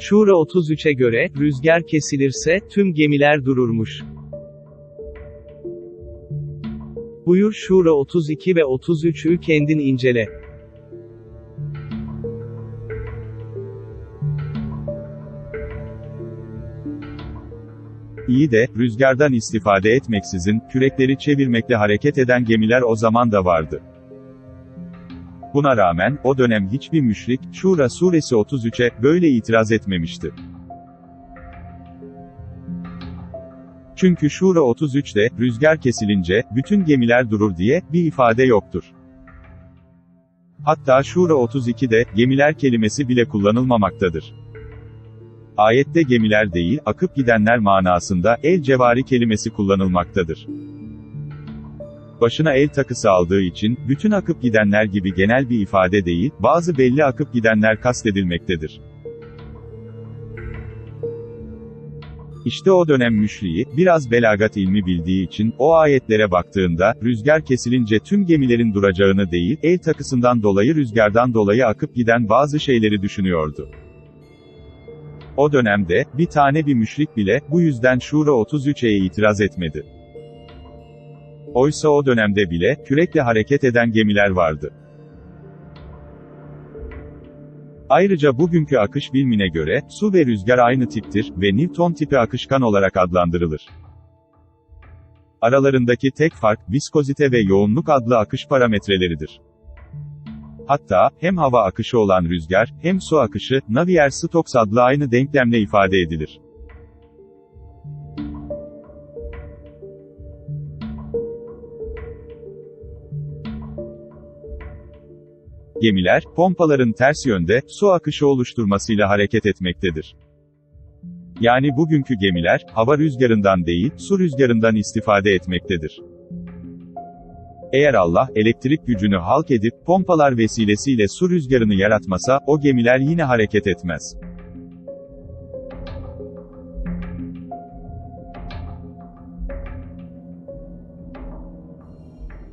Şura 33'e göre, rüzgar kesilirse, tüm gemiler dururmuş. Buyur Şura 32 ve 33'ü kendin incele. İyi de, rüzgardan istifade etmeksizin, kürekleri çevirmekle hareket eden gemiler o zaman da vardı. Buna rağmen, o dönem hiçbir müşrik, Şura suresi 33'e, böyle itiraz etmemişti. Çünkü Şura 33'te, rüzgar kesilince, bütün gemiler durur diye, bir ifade yoktur. Hatta Şura 32'de, gemiler kelimesi bile kullanılmamaktadır. Ayette gemiler değil, akıp gidenler manasında, el cevari kelimesi kullanılmaktadır. Başına el takısı aldığı için, bütün akıp gidenler gibi genel bir ifade değil, bazı belli akıp gidenler kastedilmektedir. İşte o dönem müşriği, biraz belagat ilmi bildiği için, o ayetlere baktığında, rüzgar kesilince tüm gemilerin duracağını değil, el takısından dolayı rüzgardan dolayı akıp giden bazı şeyleri düşünüyordu. O dönemde, bir tane bir müşrik bile, bu yüzden Şura 33'e itiraz etmedi. Oysa o dönemde bile, kürekle hareket eden gemiler vardı. Ayrıca bugünkü akış bilimine göre, su ve rüzgar aynı tiptir ve Newton tipi akışkan olarak adlandırılır. Aralarındaki tek fark, viskozite ve yoğunluk adlı akış parametreleridir. Hatta, hem hava akışı olan rüzgar, hem su akışı, Navier-Stokes adlı aynı denklemle ifade edilir. Gemiler, pompaların ters yönde, su akışı oluşturmasıyla hareket etmektedir. Yani bugünkü gemiler, hava rüzgarından değil, su rüzgarından istifade etmektedir. Eğer Allah, elektrik gücünü halk edip, pompalar vesilesiyle su rüzgarını yaratmasa, o gemiler yine hareket etmez.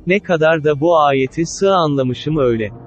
Ne kadar da bu ayeti sığ anlamışım öyle.